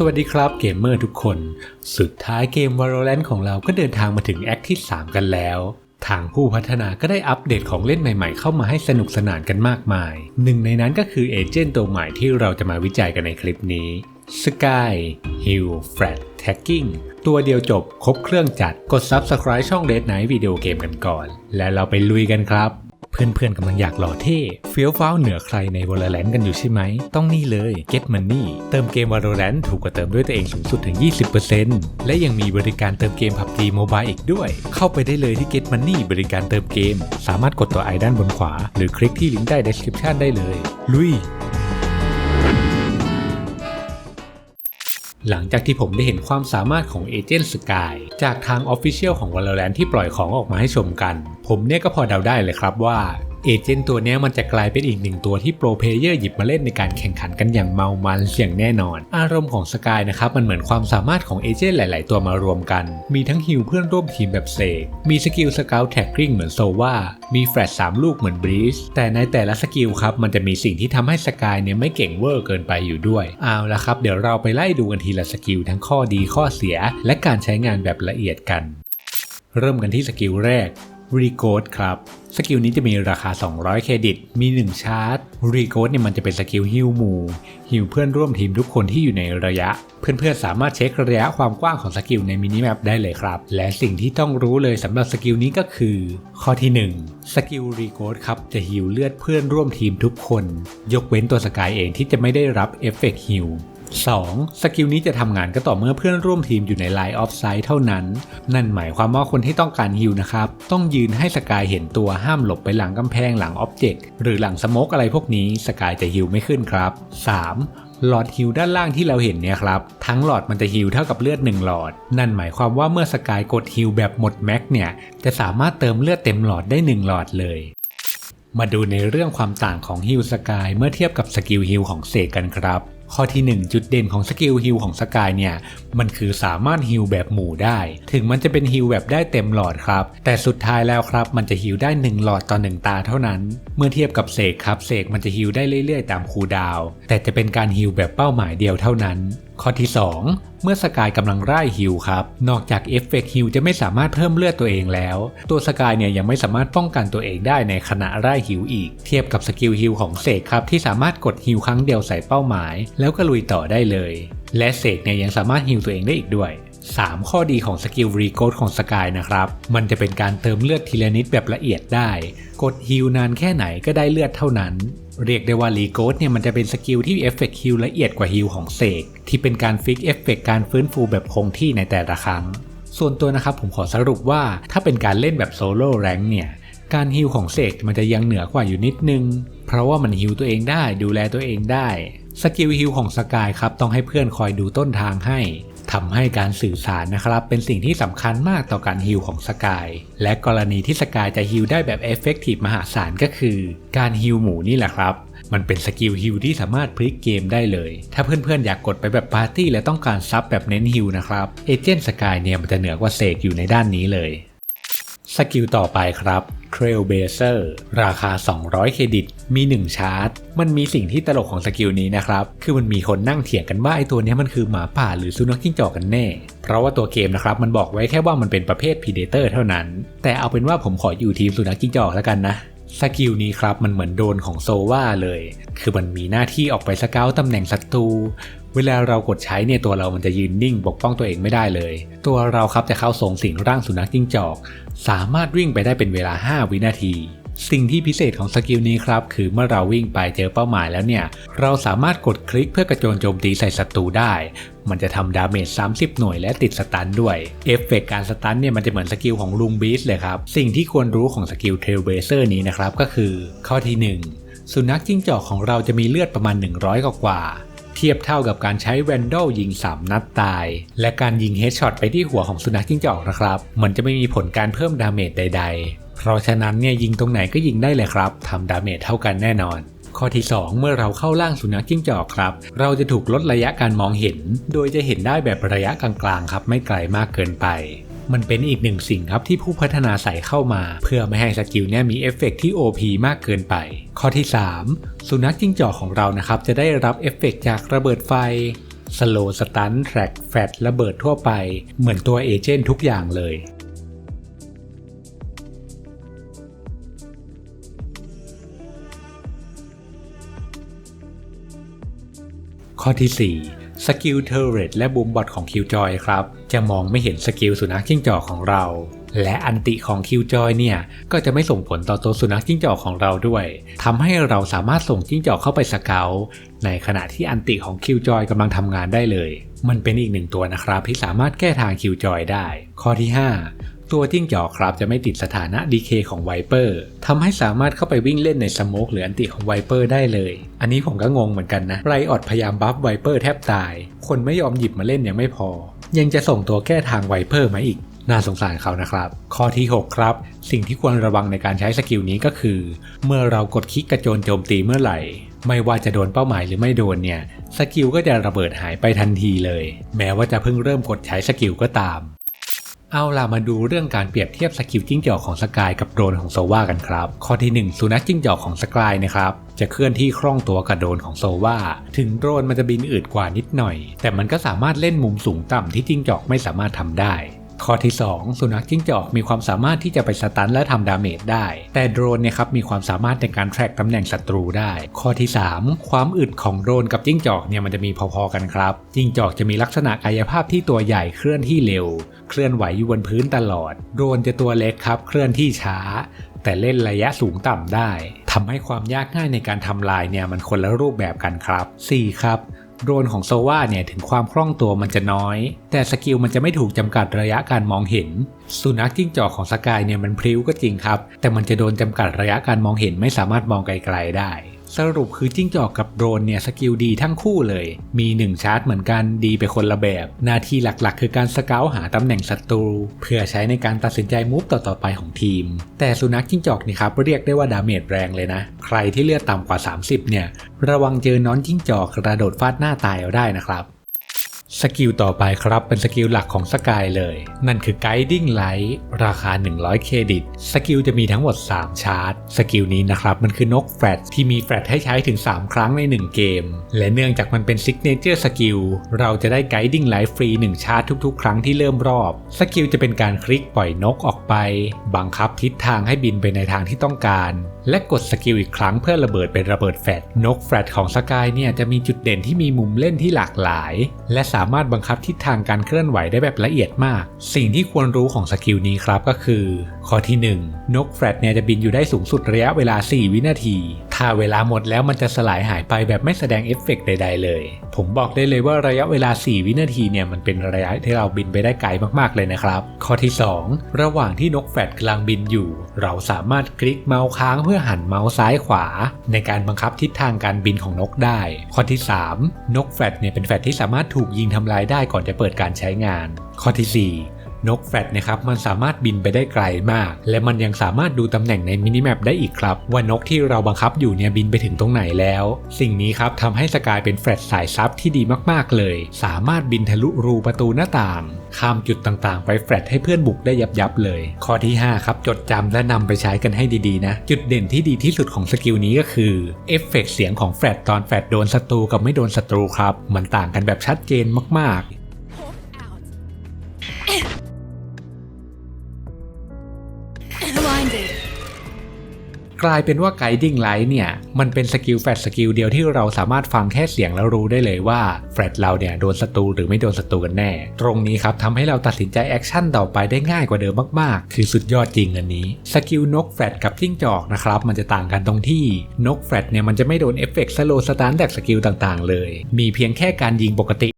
สวัสดีครับเกมเมอร์ทุกคน สุดท้ายเกม Valorant ของเราก็เดินทางมาถึงแอคที่ 3 กันแล้ว ทางผู้พัฒนาก็ได้อัปเดตของเล่นใหม่ๆ เข้ามาให้สนุกสนานกันมากมาย หนึ่งในนั้นก็คือเอเจนต์ตัวใหม่ที่เราจะมาวิจัยกันในคลิปนี้ Sky Heal Flat Tagging ตัวเดียวจบครบเครื่องจัดกด Subscribe ช่อง Red Night วิดีโอเกมกันก่อน และเราไปลุยกันครับ พื่อนๆกำลังอยากหล่อเท่เฟี้ยวฟ้าวเหนือใครในวอลแลนกันอยู่ใช่ไหม ต้องนี่เลย Get Money เติมเกม Valorant ถูกกว่าเติมด้วยตัวเองสูงสุดถึง 20%และยังมีบริการเติมเกม PUBG Mobile อีกด้วย เข้าไปได้เลยที่ Get Money บริการเติมเกม สามารถกดตัวไอด้านบนขวา หรือคลิกที่ลิงก์ใต้ description ได้เลย ลุย หลังจากที่ผมได้เห็นความสามารถของเอเจนต์สกายจากทาง Official ของ Valorant ที่ปล่อยของออกมาให้ชมกัน ผมเนี่ยก็พอเดาได้เลยครับว่า เอเจนต์ตัวนี้มันจะกลายเป็นอีกหนึ่งตัวที่โปรเพลเยอร์หยิบมาเล่นในการแข่งขันกันอย่างเมามันเสียงแน่นอน อารมณ์ของสกายนะครับมันเหมือนความสามารถของเอเจนต์หลาย ๆ ตัวมารวมกัน มีทั้งฮิลเพื่อนร่วมทีมแบบเซกมีสกิลสเกลแท็กกิ้งเหมือนโซว่ามีแฟลชสามลูกเหมือนบรีสแต่ในแต่ละสกิลครับมันจะมีสิ่งที่ทำให้สกายเนี่ยไม่เก่งเวอร์เกินไปอยู่ด้วย เอาละครับ เดี๋ยวเราไปไล่ดูกันทีละสกิลทั้งข้อดีข้อเสีย และการใช้งานแบบละเอียดกัน เริ่มกันที่สกิลแรก รีโกดครับ สกิลนี้จะมีราคา 200 เครดิต มี 1 ชาร์จรีโกดเนี่ยมันจะเป็นสกิลฮิลหมู่ฮิลเพื่อนร่วมทีมทุกคนที่อยู่ในระยะ เพื่อนๆสามารถเช็คระยะความกว้างของสกิลในมินิแมปได้เลยครับ และสิ่งที่ต้องรู้เลยสำหรับสกิลนี้ก็คือ ข้อที่ 1 สกิลรีโกดครับจะฮิลเลือดเพื่อนร่วมทีมทุกคน ยกเว้นตัวสกายเองที่จะไม่ได้รับเอฟเฟกต์ฮิล 2. สกิลนี้จะทำงานก็ต่อเมื่อเพื่อนร่วมทีมอยู่ในไลน์ออฟไซด์เท่านั้น นั่นหมายความว่าคนที่ต้องการฮิลนะครับ ต้องยืนให้สกายเห็นตัวห้ามหลบไปหลังกำแพงหลังอ็อบเจกต์หรือหลังสโมกอะไรพวกนี้สกายจะฮิลไม่ขึ้นครับ 3. หลอดฮิลด้านล่างที่เราเห็นเนี่ยครับ ทั้งหลอดมันจะฮิลเท่ากับเลือด 1 หลอด นั่นหมายความว่าเมื่อสกายกดฮิลแบบหมดแม็กเนี่ย จะสามารถเติมเลือดเต็มหลอดได้ 1 หลอดเลย มาดูในเรื่องความต่างของฮิลสกายเมื่อเทียบกับสกิลฮิลของเสกกันครับ ข้อที่ 1 จุดเด่นของสกิลฮิลของสกายเนี่ย มันคือสามารถฮิลแบบหมู่ได้ ถึงมันจะเป็นฮิลแบบได้เต็มหลอดครับ แต่สุดท้ายแล้วครับ มันจะฮิลได้ 1 หลอดต่อ 1 ตาเท่านั้น เมื่อเทียบกับเสกครับเสกมันจะฮิลได้เรื่อยๆ ตามคูดาว แต่จะเป็นการฮิลแบบเป้าหมายเดียวเท่านั้น ข้อที่ 2 เมื่อสกายกำลังไล่ฮิวครับ นอกจากเอฟเฟกฮิวจะไม่สามารถเพิ่มเลือดตัวเองแล้ว ตัวสกายเนี่ยยังไม่สามารถป้องกันตัวเองได้ในขณะไล่ฮิวอีก เทียบกับสกิลฮิวของเสกครับที่สามารถกดฮิวครั้งเดียวใส่เป้าหมาย แล้วก็ลุยต่อได้เลย และเสกเนี่ยยังสามารถฮิวตัวเองได้อีกด้วย 3 ข้อดีของสกิลรีโกดของสกายนะครับ มันจะเป็นการเติมเลือดทีละนิดแบบละเอียดได้ กดฮิลนานแค่ไหนก็ได้เลือดเท่านั้น เรียกได้ว่ารีโกดเนี่ยมันจะเป็นสกิลที่เอฟเฟกฮิลละเอียดกว่าฮิลของเสกที่เป็นการฟิกเอฟเฟกการฟื้นฟูแบบคงที่ในแต่ละครั้ง ส่วนตัวนะครับผมขอสรุปว่าถ้าเป็นการเล่นแบบโซโล่แรงเนี่ยการฮิลของเสกมันจะยังเหนือกว่าอยู่นิดนึง เพราะว่ามันฮิลตัวเองได้ดูแลตัวเองได้ สกิลฮิลของสกายครับต้องให้เพื่อนคอยดูต้นทางให้ ทำให้การสื่อสารนะครับ เป็นสิ่งที่สำคัญมากต่อการฮิลของสกาย และกรณีที่สกายจะฮิลได้แบบเอฟเฟกตีฟมหาศาลก็คือ การฮิลหมูนี่แหละครับ มันเป็นสกิลฮิลที่สามารถพลิกเกมได้เลย ถ้าเพื่อนๆอยากกดไปแบบปาร์ตี้และต้องการซับแบบเน้นฮิลนะครับ เอเจนต์สกายเนี่ยมันจะเหนือกว่าเสกอยู่ในด้านนี้เลย สกิลต่อไปครับ Trailblazer ราคา 200 เครดิต มี 1 ชาร์จมันมีสิ่งที่ตลกของสกิลนี้นะครับ คือมันมีคนนั่งเถียงกันว่าไอตัวนี้มันคือหมาป่าหรือสุนัขจิ้งจอกกันแน่ เพราะว่าตัวเกมนะครับ มันบอกไว้แค่ว่ามันเป็นประเภท Predator เท่านั้น แต่เอาเป็นว่าผมขออยู่ทีมสุนัขจิ้งจอกแล้วกันนะ สกิลนี้ครับมันเหมือนโดนของโซวาเลย คือมันมีหน้าที่ออกไปสเกลตำแหน่งศัตรู เวลาเรากดใช้เนี่ยตัวเรามันจะยืนนิ่งปกป้องตัวเองไม่ได้เลย ตัวเราครับจะเข้าทรงสิงร่างสุนัขจิ้งจอก สามารถวิ่งไปได้เป็นเวลา 5 วินาที สิ่งที่พิเศษของสกิลนี้ครับ คือเมื่อเราวิ่งไปเจอเป้าหมายแล้วเนี่ย เราสามารถกดคลิกเพื่อกระโจนโจมตีใส่ศัตรูได้ มันจะทำดาเมจ 30 หน่วยและติดสตันด้วย เอฟเฟกการสตันเนี่ยมันจะเหมือนสกิลของลุงบีสเลยครับ สิ่งที่ควรรู้ของสกิลเทรลเบเซอร์นี้นะครับก็คือ ข้อที่ 1 สุนัขจิ้งจอกของเราจะมีเลือดประมาณ 100 กว่า เทียบเท่ากับการใช้แวนดอลยิง 3 นัดตาย และการยิงเฮดช็อตไปที่หัวของสุนัขจิ้งจอกนะครับ มันจะไม่มีผลการเพิ่มดาเมจใด ๆ เพราะฉะนั้นเนี่ยยิงตรงไหนก็ยิงได้เลยครับทำดาเมจเท่ากันแน่นอนข้อที่ 2 เมื่อเราเข้าล่างสุนัขจิ้งจอกครับ เราจะถูกลดระยะการมองเห็น โดยจะเห็นได้แบบระยะกลางๆครับ ไม่ไกลมากเกินไป มันเป็นอีกหนึ่งสิ่งครับที่ผู้พัฒนาใส่เข้ามา เพื่อไม่ให้สกิลเนี่ยมีเอฟเฟกต์ที่ OP มากเกินไป ข้อที่ 3 สุนัขจิ้งจอกของเรานะครับจะได้รับเอฟเฟกต์จากระเบิดไฟสโลสตันแทร็กแฟตระเบิดทั่วไป เหมือนตัวเอเจนต์ทุกอย่างเลยข้อที่ 4 สกิลเทอร์เรตและบูมบอทของคิวจอยครับ จะมองไม่เห็นสกิลสุนัขจิ้งจอกของเรา และอันติของคิวจอยเนี่ย ก็จะไม่ส่งผลต่อตัวสุนัขจิ้งจอกของเราด้วยทำให้เราสามารถส่งจิ้งจอกเข้าไปสเกลในขณะที่อันติของคิวจอยกำลังทำงานได้เลย มันเป็นอีกหนึ่งตัวนะครับที่สามารถแก้ทางคิวจอยได้ ข้อที่ 5 ตัวจิ้งจอกครับจะไม่ติดสถานะดีเคของไวเปอร์ทำให้สามารถเข้าไปวิ่งเล่นในสโมกหรืออันติของไวเปอร์ได้เลย อันนี้ผมก็งงเหมือนกันนะไรออดพยายามบัฟไวเปอร์แทบตาย คนไม่ยอมหยิบมาเล่นยังไม่พอ ยังจะส่งตัวแก้ทางไวเปอร์มาอีกน่าสงสารเขานะครับ ข้อที่ 6 ครับ สิ่งที่ควรระวังในการใช้สกิลนี้ก็คือ เมื่อเรากดคลิกกระโจนโจมตีเมื่อไหร่ ไม่ว่าจะโดนเป้าหมายหรือไม่โดนเนี่ย สกิลก็จะระเบิดหายไปทันทีเลย แม้ว่าจะเพิ่งเริ่มกดใช้สกิลก็ตาม เอาล่ะมาดูเรื่องการเปรียบเทียบสกิลจิ้งจอกของสกายกับโดรนของโซวากันครับ ข้อที่ 1 สุนัขจิ้งจอกของสกายนะครับจะเคลื่อนที่คล่องตัวกับโดรนของโซวาถึงโดรนมันจะบินอืดกว่านิดหน่อย แต่มันก็สามารถเล่นมุมสูงต่ำที่จิ้งจอกไม่สามารถทำได้ ข้อที่ 2 สุนัขจิ้งจอกมีความสามารถที่จะไปสตันและทำดาเมจได้ แต่โดรนเนี่ยครับมีความสามารถในการแทร็กตำแหน่งศัตรูได้ ข้อที่ 3 ความอึดของโดรนกับจิ้งจอกเนี่ยมันจะมีพอๆกันครับ จิ้งจอกจะมีลักษณะกายภาพที่ตัวใหญ่เคลื่อนที่เร็ว เคลื่อนไหวอยู่บนพื้นตลอด โดรนจะตัวเล็กครับ เคลื่อนที่ช้า แต่เล่นระยะสูงต่ำได้ทำให้ความยากง่ายในการทำลายเนี่ยมันคนละรูปแบบกันครับ 4. ครับ โดรนของโซวาเนี่ยถึงความคล่องตัวมันจะน้อย แต่สกิลมันจะไม่ถูกจำกัดระยะการมองเห็น สุนัขจิ้งจอกของสกายเนี่ยมันพริ้วก็จริงครับ แต่มันจะโดนจำกัดระยะการมองเห็นไม่สามารถมองไกลๆได้ สรุปคือจิ้งจอกกับโดรนเนี่ยสกิลดีทั้งคู่เลย มี 1 ชาร์จเหมือนกันดีไปคนละแบบ หน้าที่หลักๆ คือการสเกลหาตำแหน่งศัตรู เพื่อใช้ในการตัดสินใจมูฟต่อๆไปของทีม แต่สุนัขจิ้งจอกนี่ครับเรียกได้ว่าดาเมจแรงเลยนะ ใครที่เลือดต่ำกว่า 30 เนี่ย ระวังเจอน้อนจิ้งจอกกระโดดฟาดหน้าตายเอาได้นะครับ สกิลต่อไปครับเป็นสกิลหลักของสกายเลย นั่นคือ Guiding Light ราคา 100 เครดิต สกิลจะมีทั้งหมด 3 ชาร์จ สกิลนี้นะครับ มันคือนกแฟลตที่มีแฟลตให้ใช้ถึง 3 ครั้งใน 1 เกม และเนื่องจากมันเป็นซิกเนเจอร์สกิลเราจะได้ Guiding Light ฟรี 1 ชาร์จทุกๆ ครั้งที่เริ่มรอบ สกิลจะเป็นการคลิกปล่อยนกออกไป บังคับทิศทางให้บินไปในทางที่ต้องการ และกดสกิลอีกครั้งเพื่อระเบิดเป็นระเบิดแฟลตนกแฟลตของสกายเนี่ยจะมีจุดเด่นที่มีมุมเล่นที่หลากหลาย และสาามารถบังคับทิศทางการเคลื่อนไหวได้แบบละเอียดมาก สิ่งที่ควรรู้ของสกิลนี้ครับก็คือ ข้อที่ 1 นกแฟลตเนี่ยจะบินอยู่ได้สูงสุดระยะเวลา 4 วินาที ถ้าเวลาหมดแล้วมันจะสลายหายไปแบบไม่แสดงเอฟเฟกต์ใด ๆ เลย ผมบอกได้เลยว่าระยะเวลา 4 วินาทีเนี่ยมันเป็นระยะที่เราบินไปได้ไกลมากๆเลยนะครับ ข้อที่ 2 ระหว่างที่นกแฟลตกำลังบินอยู่ เราสามารถคลิกเมาส์ค้างเพื่อหันเมาส์ซ้ายขวา ในการบังคับทิศทางการบินของนกได้ ข้อที่ 3 นกแฟลตเนี่ยเป็นแฟลตที่สามารถถูกยิงทำลายได้ก่อนจะเปิดการใช้งาน ข้อที่ 4 นกแฟลตนะครับมันสามารถบินไปได้ไกลมาก และมันยังสามารถดูตำแหน่งในมินิแมปได้อีกครับ ว่านกที่เราบังคับอยู่เนี่ยบินไปถึงตรงไหนแล้ว สิ่งนี้ครับทำให้สกายเป็นแฟลตสายซับที่ดีมากๆเลย สามารถบินทะลุรูประตูหน้าต่าง ข้ามจุดต่างๆ ไปแฟลตให้เพื่อนบุกได้ยับๆเลย ข้อที่ 5 ครับ จดจำและนำไปใช้กันให้ดีๆนะ จุดเด่นที่ดีที่สุดของสกิลนี้ก็คือเอฟเฟกต์เสียงของแฟลตตอนแฟลตโดนศัตรูกับไม่โดนศัตรูครับมันต่างกันแบบชัดเจนมากๆ กลายเป็นว่า Guiding Light เนี่ย มันเป็นสกิลแฟลตสกิลเดียวที่เราสามารถฟังแค่เสียงแล้วรู้ได้เลยว่าแฟลตเราเนี่ยโดนศัตรูหรือไม่โดนศัตรูกันแน่ ตรงนี้ครับทำให้เราตัดสินใจแอคชั่นต่อไปได้ง่ายกว่าเดิมมากๆ คือสุดยอดจริงอันนี้สกิลนกแฟลตกับจิ้งจอกนะครับมันจะต่างกันตรงที่นกแฟลตเนี่ยมันจะไม่โดนเอฟเฟกต์สโลสตาร์แบบสกิลต่างๆ เลย มีเพียงแค่การยิงปกติ